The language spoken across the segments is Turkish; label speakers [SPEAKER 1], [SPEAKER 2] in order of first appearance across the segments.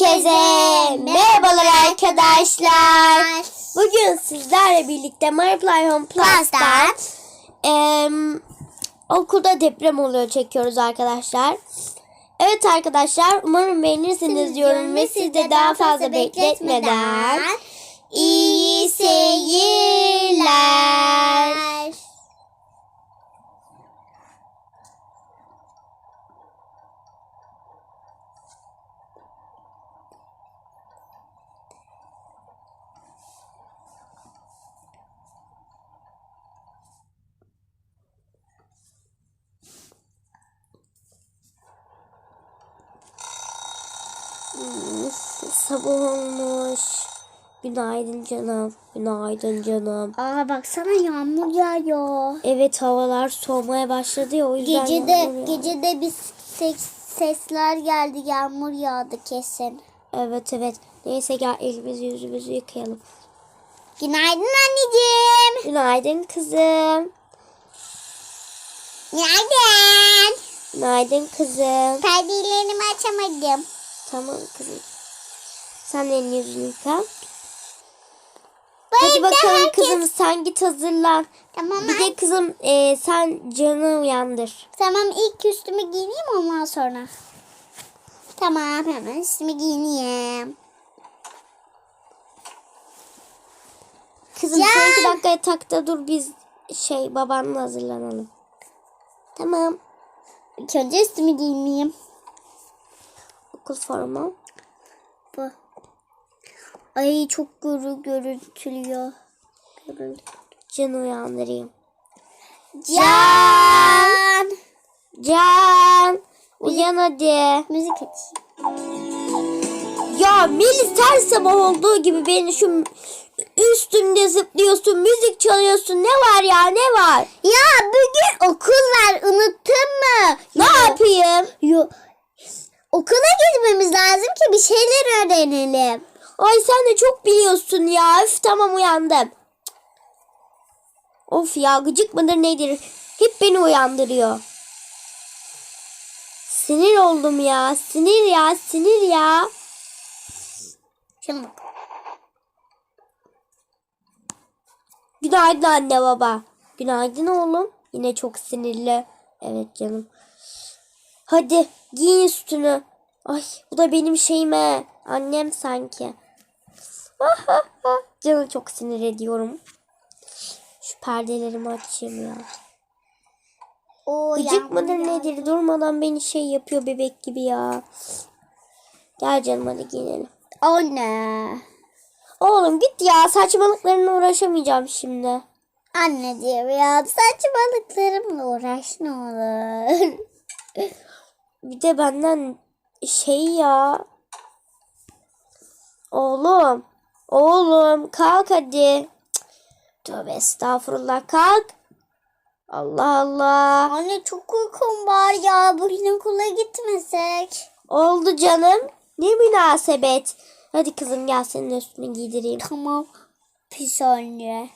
[SPEAKER 1] Herkese merhabalar arkadaşlar. Bugün sizlerle birlikte My Play Home Plus'tan em, okulda deprem oluyor çekiyoruz arkadaşlar. Evet arkadaşlar umarım beğenirsiniz diyorum ve siz de daha fazla bekletmeden iyi seyirler. Sabah olmuş. Günaydın canım. Günaydın canım.
[SPEAKER 2] Aa baksana yağmur yağıyor.
[SPEAKER 1] Evet havalar soğumaya başladı ya o yüzden
[SPEAKER 2] Gecede
[SPEAKER 1] yağmur yağıyor.
[SPEAKER 2] gecede bir ses, sesler geldi yağmur yağdı kesin.
[SPEAKER 1] Evet evet. Neyse gel elimizi yüzümüzü yıkayalım.
[SPEAKER 2] Günaydın anneciğim.
[SPEAKER 1] Günaydın kızım.
[SPEAKER 2] Günaydın.
[SPEAKER 1] Günaydın kızım.
[SPEAKER 2] Perdelerimi açamadım.
[SPEAKER 1] Tamam kızım. Sen de elini yüzünü yıka. Hadi bakalım
[SPEAKER 2] herkes-
[SPEAKER 1] kızım sen git hazırlan.
[SPEAKER 2] Tamam
[SPEAKER 1] Bir de kızım e, sen canı uyandır.
[SPEAKER 2] Tamam ilk üstümü giyineyim ondan sonra. Tamam hemen üstümü giyineyim.
[SPEAKER 1] Kızım
[SPEAKER 2] Ya.
[SPEAKER 1] sen iki dakika yatakta dur biz şey babanla hazırlanalım. Tamam.
[SPEAKER 2] İlk önce üstümü giyineyim.
[SPEAKER 1] Okul formu.
[SPEAKER 2] Bu. Ay çok görü görüntülüyor. Görüntü.
[SPEAKER 1] Canı uyandırayım.
[SPEAKER 2] Can.
[SPEAKER 1] Can. Uyan hadi.
[SPEAKER 2] Müzik açayım.
[SPEAKER 1] Ya Melis her sabah olduğu gibi beni şu üstümde zıplıyorsun, müzik çalıyorsun. Ne var ya ne var?
[SPEAKER 2] Ya bugün okul var unuttun mu?
[SPEAKER 1] Ne yapayım?
[SPEAKER 2] Yo. Okula gitmemiz lazım ki bir şeyler öğrenelim.
[SPEAKER 1] Ay sen de çok biliyorsun ya. Üf tamam uyandım. Of ya gıcık mıdır nedir? Hep beni uyandırıyor. Sinir oldum ya. Sinir ya sinir ya.
[SPEAKER 2] Bak.
[SPEAKER 1] Günaydın anne baba. Günaydın oğlum. Yine çok sinirli. Evet canım. Hadi giyin üstünü. Ay bu da benim şeyime. Annem sanki. Canı çok sinir ediyorum. Şu perdelerimi açayım ya.
[SPEAKER 2] Oo,
[SPEAKER 1] Gıcık mıdır nedir durmadan beni şey yapıyor bebek gibi ya. Gel canım hadi giyinelim.
[SPEAKER 2] O ne?
[SPEAKER 1] Oğlum git ya saçmalıklarına uğraşamayacağım şimdi.
[SPEAKER 2] Anneciğim ya saçmalıklarımla uğraş ne olur.
[SPEAKER 1] Bir de benden şey ya. Oğlum. Oğlum kalk hadi. Tövbe estağfurullah kalk. Allah Allah.
[SPEAKER 2] Anne çok uykum var ya bugün okula gitmesek.
[SPEAKER 1] Oldu canım. Ne münasebet. Hadi kızım gel senin üstünü giydireyim.
[SPEAKER 2] Tamam. Pis anne.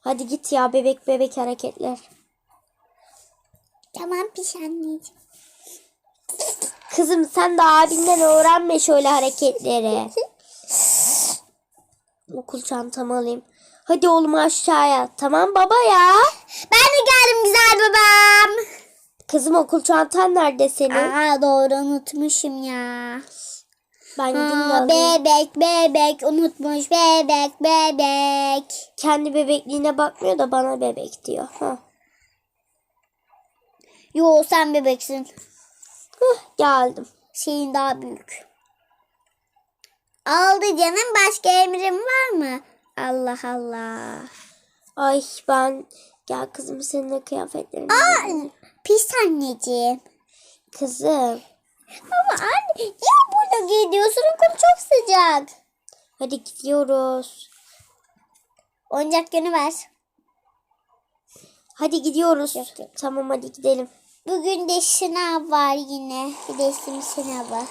[SPEAKER 1] Hadi git ya bebek bebek hareketler.
[SPEAKER 2] Tamam pis anneciğim.
[SPEAKER 1] Kızım sen de abinden öğrenme şöyle hareketleri. Okul çantamı alayım. Hadi oğlum aşağıya. Tamam baba ya.
[SPEAKER 2] Ben de geldim güzel babam.
[SPEAKER 1] Kızım okul çantan nerede senin?
[SPEAKER 2] Aa doğru unutmuşum ya.
[SPEAKER 1] Ben gideyim
[SPEAKER 2] Aa, bebek bebek unutmuş bebek bebek.
[SPEAKER 1] Kendi bebekliğine bakmıyor da bana bebek diyor. Ha.
[SPEAKER 2] Yo sen bebeksin.
[SPEAKER 1] Hıh, geldim.
[SPEAKER 2] Şeyin daha büyük. Aldı canım başka emrin var mı? Allah Allah.
[SPEAKER 1] Ay ben gel kızım senin de kıyafetlerini.
[SPEAKER 2] Aa, pis anneciğim.
[SPEAKER 1] Kızım
[SPEAKER 2] Ama anne niye burada gidiyorsun? Okul çok sıcak.
[SPEAKER 1] hadi gidiyoruz.
[SPEAKER 2] Oyuncak günü ver.
[SPEAKER 1] Hadi gidiyoruz.
[SPEAKER 2] Yok, yok.
[SPEAKER 1] Tamam hadi gidelim.
[SPEAKER 2] Bugün de sınav var yine. İsim sınavı.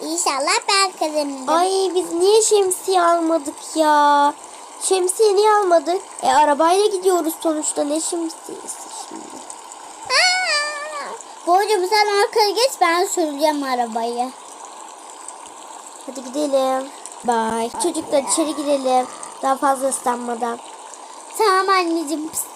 [SPEAKER 2] İnşallah ben kazanırım.
[SPEAKER 1] Ay biz niye şemsiye almadık ya? Şemsiye niye almadık? E arabayla gidiyoruz sonuçta ne şemsiyesi şimdi?
[SPEAKER 2] Aa! Borcum sen arkaya geç ben süreceğim arabayı.
[SPEAKER 1] Hadi gidelim. Bye. Çocuklar içeri girelim. Daha fazla ıslanmadan.
[SPEAKER 2] Tamam anneciğim. Pıst.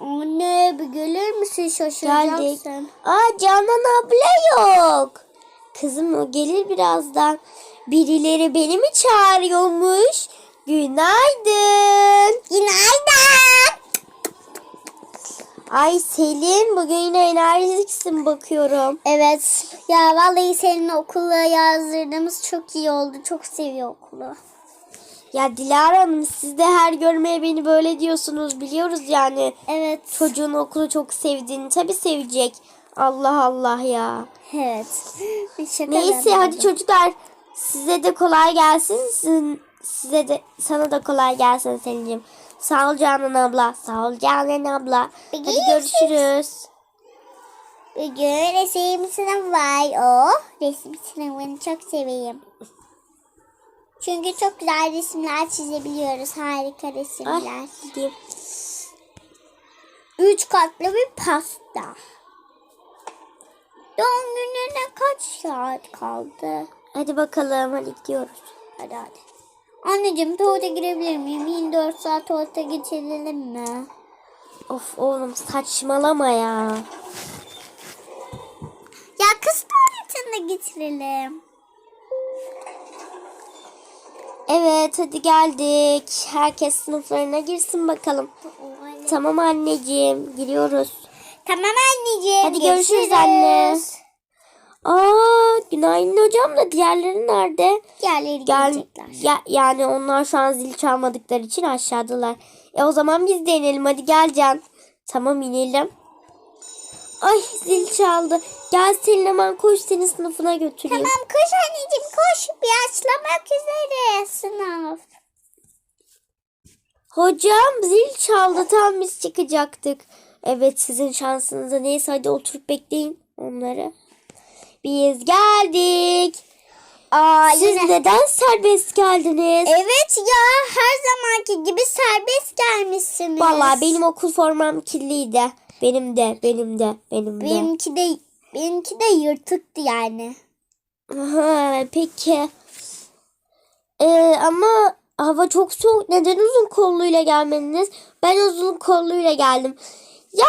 [SPEAKER 2] Anne bir gelir misin
[SPEAKER 1] Geldik.
[SPEAKER 2] şaşıracaksın.
[SPEAKER 1] Aa Canan abla yok. Kızım o gelir birazdan. Birileri beni mi çağırıyormuş? Günaydın.
[SPEAKER 2] Günaydın.
[SPEAKER 1] Ay Selin bugün yine enerjiksin bakıyorum.
[SPEAKER 2] Evet. Ya vallahi senin okula yazdırdığımız çok iyi oldu. Çok seviyor okulu.
[SPEAKER 1] Ya Dilara Hanım siz de her görmeye beni böyle diyorsunuz biliyoruz yani.
[SPEAKER 2] Evet.
[SPEAKER 1] Çocuğun okulu çok sevdiğini tabii sevecek. Allah Allah ya.
[SPEAKER 2] Evet. Şaka
[SPEAKER 1] Neyse hadi çocuklar size de kolay gelsin. Sizin, size de sana da kolay gelsin Selin'cim. Sağ ol Canan abla. Sağ ol Canan abla. Hadi
[SPEAKER 2] Görüşürüz. Bugün resim sınavı var. O resim sınavını çok seveyim. Çünkü çok güzel resimler çizebiliyoruz. Harika resimler.
[SPEAKER 1] gideyim.
[SPEAKER 2] Üç katlı bir pasta. Doğum gününe kaç saat kaldı?
[SPEAKER 1] Hadi bakalım hadi gidiyoruz.
[SPEAKER 2] Hadi hadi. Anneciğim tuvalete girebilir miyim? 24 saat tuvalete geçirelim mi?
[SPEAKER 1] Of oğlum saçmalama ya.
[SPEAKER 2] Ya kız tuvaletine getirelim.
[SPEAKER 1] Evet hadi geldik. Herkes sınıflarına girsin bakalım. Tamam anneciğim giriyoruz.
[SPEAKER 2] Tamam anneciğim.
[SPEAKER 1] Hadi görüşürüz anne. Aa günaydın hocam da diğerleri nerede?
[SPEAKER 2] Diğerleri
[SPEAKER 1] Gel,
[SPEAKER 2] gelecekler.
[SPEAKER 1] ya, yani onlar şu an zil çalmadıkları için aşağıdalar. E o zaman biz de inelim hadi gel Can. Tamam inelim. Ay zil çaldı. Gel Selin hemen koş seni sınıfına götüreyim.
[SPEAKER 2] Tamam koş anneciğim koş. Başlamak üzere sınav.
[SPEAKER 1] Hocam zil çaldı tam biz çıkacaktık. Evet sizin şansınıza neyse hadi oturup bekleyin onları. Biz geldik.
[SPEAKER 2] Aa,
[SPEAKER 1] Siz
[SPEAKER 2] yine-
[SPEAKER 1] neden serbest geldiniz?
[SPEAKER 2] Evet ya her zamanki gibi serbest gelmişsiniz.
[SPEAKER 1] Vallahi benim okul formam kirliydi. Benim de, benim de, benim de.
[SPEAKER 2] benimki de benimki de yırtıktı yani.
[SPEAKER 1] Ha, peki. Ee, ama hava çok soğuk. Neden uzun kolluyla gelmediniz? Ben uzun kolluyla geldim. Ya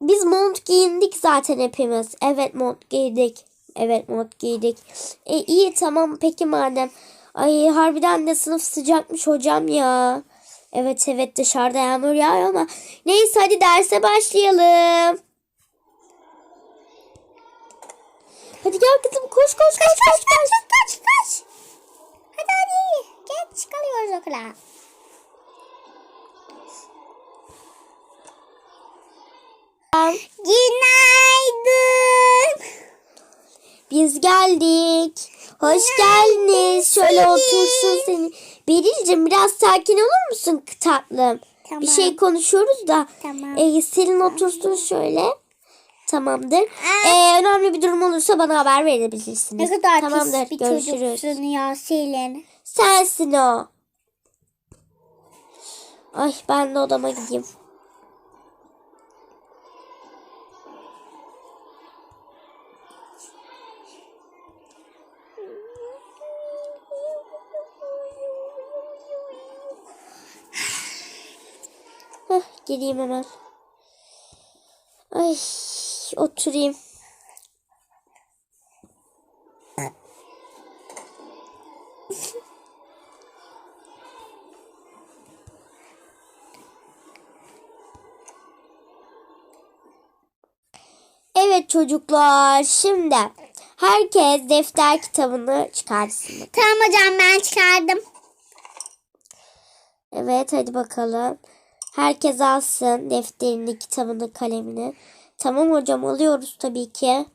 [SPEAKER 1] biz mont giyindik zaten hepimiz. Evet mont giydik. Evet mont giydik. E, iyi tamam peki madem. Ay harbiden de sınıf sıcakmış hocam ya. Evet evet dışarıda yağmur yağıyor ama. Neyse hadi derse başlayalım. Hadi gel kızım koş koş koş koş koş.
[SPEAKER 2] Kaç kaç kaç. Hadi hadi. Geç kalıyoruz okula. Günaydın.
[SPEAKER 1] Biz geldik. Hoş geldiniz. Şöyle
[SPEAKER 2] Selin.
[SPEAKER 1] otursun seni. Beril'cim biraz sakin olur musun tatlım?
[SPEAKER 2] Tamam.
[SPEAKER 1] Bir şey konuşuyoruz da.
[SPEAKER 2] Tamam.
[SPEAKER 1] Ee, Selin otursun şöyle. Tamamdır. Ee, önemli bir durum olursa bana haber verebilirsiniz.
[SPEAKER 2] Ne kadar
[SPEAKER 1] Tamamdır.
[SPEAKER 2] pis bir
[SPEAKER 1] Görüşürüz.
[SPEAKER 2] çocuksun ya Selin.
[SPEAKER 1] Sensin o. Ay ben de odama gideyim. Heh, gireyim hemen. Ay oturayım. Evet çocuklar şimdi herkes defter kitabını çıkarsın.
[SPEAKER 2] Tamam hocam ben çıkardım.
[SPEAKER 1] Evet hadi bakalım. Herkes alsın defterini, kitabını, kalemini. Tamam hocam alıyoruz tabii ki.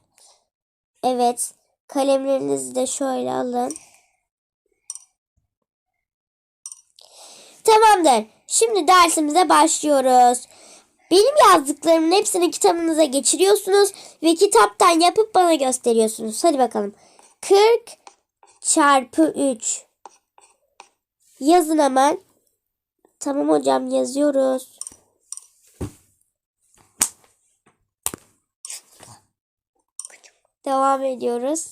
[SPEAKER 1] Evet kalemlerinizi de şöyle alın. Tamamdır. Şimdi dersimize başlıyoruz. Benim yazdıklarımın hepsini kitabınıza geçiriyorsunuz ve kitaptan yapıp bana gösteriyorsunuz. Hadi bakalım. 40 çarpı 3. Yazın hemen. Tamam hocam yazıyoruz. Devam ediyoruz.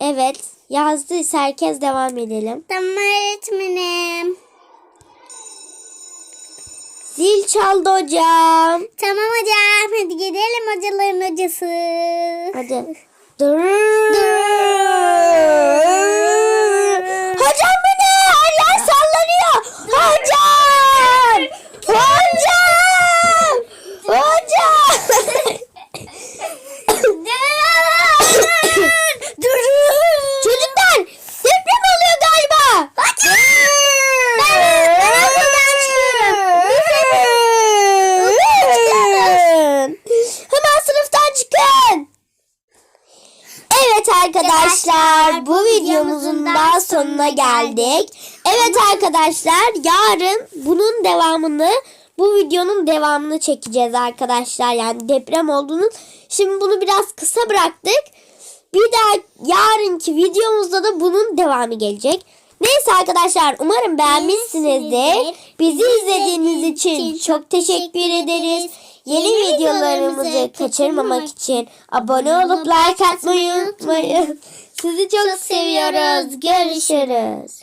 [SPEAKER 1] Evet. Yazdıysa herkes devam edelim.
[SPEAKER 2] Tamam öğretmenim.
[SPEAKER 1] Zil çaldı hocam.
[SPEAKER 2] Tamam hocam hadi gidelim hocaların hocası.
[SPEAKER 1] Hadi. Dur. Hocam bu ne? Her yer sallanıyor. Hocam. Hocam. Hocam. Çocuklar deprem oluyor galiba. Hemen sınıftan çıkın. Evet arkadaşlar bu videomuzun daha sonuna geldik. Evet arkadaşlar yarın bunun devamını bu videonun devamını çekeceğiz arkadaşlar. Yani deprem olduğunun. Şimdi bunu biraz kısa bıraktık. Bir daha yarınki videomuzda da bunun devamı gelecek. Neyse arkadaşlar umarım beğenmişsinizdir. Bizi izlediğiniz için çok teşekkür ederiz. Yeni videolarımızı kaçırmamak için abone olup like atmayı unutmayın. Sizi çok seviyoruz. Görüşürüz.